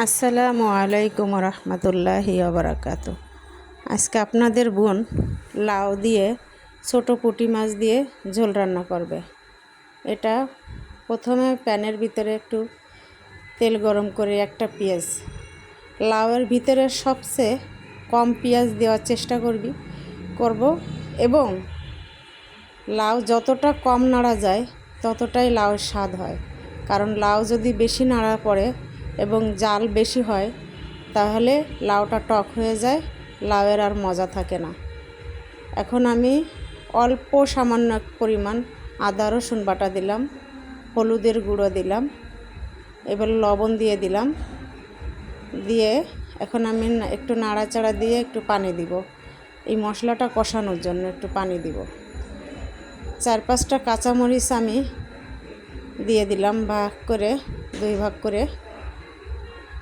আসসালামু আলাইকুম রহমতুল্লাহি আবরাকাত আজকে আপনাদের বোন লাউ দিয়ে ছোট পুঁটি মাছ দিয়ে ঝোল রান্না করবে। এটা প্রথমে প্যানের ভিতরে একটু তেল গরম করে একটা পেঁয়াজ। লাউয়ের ভিতরে সবচেয়ে কম পেঁয়াজ দেওয়ার চেষ্টা করবি, করব এবং লাউ যতটা কম নাড়া যায় ততটাই লাউয়ের স্বাদ হয়। কারণ লাউ যদি বেশি নাড়া পড়ে এবং জাল বেশি হয়, তাহলে লাউটা টক হয়ে যায়, লাউয়ের আর মজা থাকে না। এখন আমি অল্প সামান্য পরিমাণ আদা, রসুন বাটা দিলাম, হলুদের গুঁড়ো দিলাম, এবার লবণ দিয়ে দিলাম। দিয়ে এখন আমি একটু নাড়াচাড়া দিয়ে একটু পানি দিব। এই মশলাটা কষানোর জন্য একটু পানি দিব। চার পাঁচটা কাঁচামরিচ আমি দিয়ে দিলাম ভাগ করে, দুই ভাগ করে।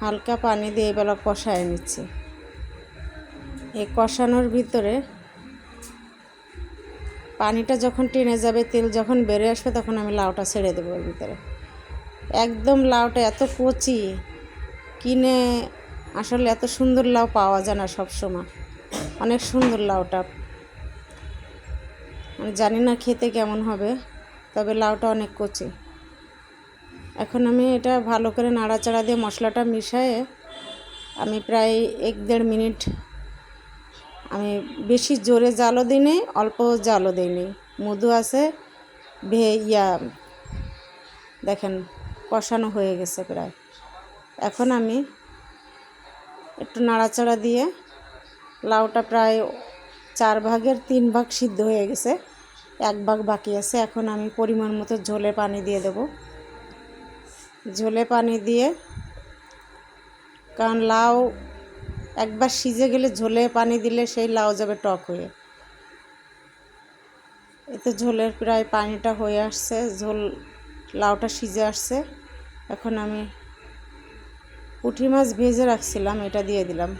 হালকা পানি দিয়ে এবেলা কষায় নিচ্ছি। এই কষানোর ভিতরে পানিটা যখন টেনে যাবে, তেল যখন বেড়ে আসবে, তখন আমি লাউটা ছেড়ে দেবো এর ভিতরে। একদম লাউটা এত কচি, কিনে আসলে এত সুন্দর লাউ পাওয়া যায় না সবসময়। অনেক সুন্দর লাউটা। আমি জানি না খেতে কেমন হবে, তবে লাউটা অনেক কচি। এখন আমি এটা ভালো করে নাড়াচাড়া দিয়ে মশলাটা মিশিয়ে আমি প্রায় এক দেড় মিনিট আমি বেশি জোরে জালও দিইনি অল্প জালও দিইনি। মধু আছে, ভে, ইয়া, দেখেন, কষানো হয়ে গেছে প্রায়। এখন আমি একটু নাড়াচাড়া দিয়ে লাউটা প্রায় চার ভাগের তিন ভাগ সিদ্ধ হয়ে গেছে, এক ভাগ বাকি আছে। এখন আমি পরিমাণ মতো ঝোলে পানি দিয়ে দেবো। ঝোলে পানি দিয়ে, কারণ লাউ একবার সিজে গেলে ঝোলে পানি দিলে সেই লাউ যাবে টক হয়ে। এতে ঝোলের প্রায় পানিটা হয়ে আসছে, ঝোল লাউটা সিজে আসছে। এখন আমি পুঁটি মাছ ভেজে রাখছিলাম, এটা দিয়ে দিলাম।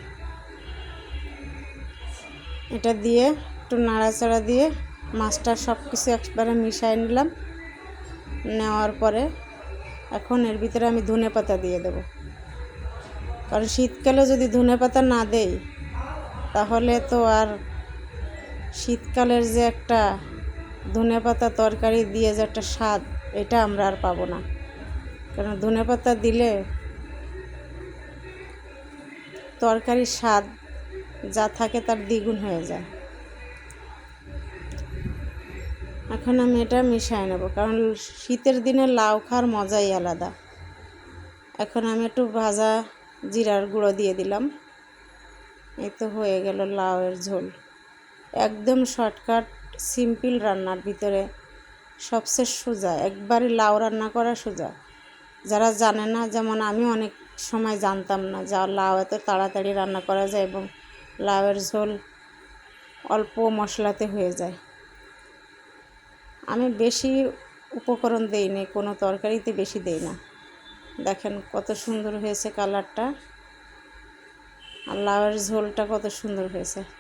এটা দিয়ে একটু নাড়াচাড়া দিয়ে মাছটা সব কিছু একবারে মিশিয়ে নিলাম। নেওয়ার পরে এখন এর ভিতরে আমি ধনে পাতা দিয়ে দেব। কারণ শীতকালে যদি ধনে পাতা না দেই, তাহলে তো আর শীতকালের যে একটা ধনে পাতা তরকারি দিয়ে যে একটা স্বাদ, এটা আমরা আর পাবো না। কারণ ধনে পাতা দিলে তরকারির স্বাদ যা থাকে তার দ্বিগুণ হয়ে যায়। এখন আমি এটা মিশিয়ে নেব, কারণ শীতের দিনে লাউ খাওয়ার মজাই আলাদা। এখন আমি একটু ভাজা জিরার গুঁড়ো দিয়ে দিলাম। এই তো হয়ে গেল লাউয়ের ঝোল। একদম শর্টকাট, সিম্পল রান্নার ভিতরে সবচেয়ে সোজা, একবারে লাউ রান্না করা সোজা। যারা জানে না, যেমন আমি অনেক সময় জানতাম না যা লাউ এত তাড়াতাড়ি রান্না করা যায় এবং লাউয়ের ঝোল অল্প মশলাতে হয়ে যায়। আমি বেশি উপকরণ দেইনি, কোনো তরকারিতে বেশি দেই না। দেখেন কত সুন্দর হয়েছে কালারটা। আর লাউয়ের ঝোলটা কত সুন্দর হয়েছে।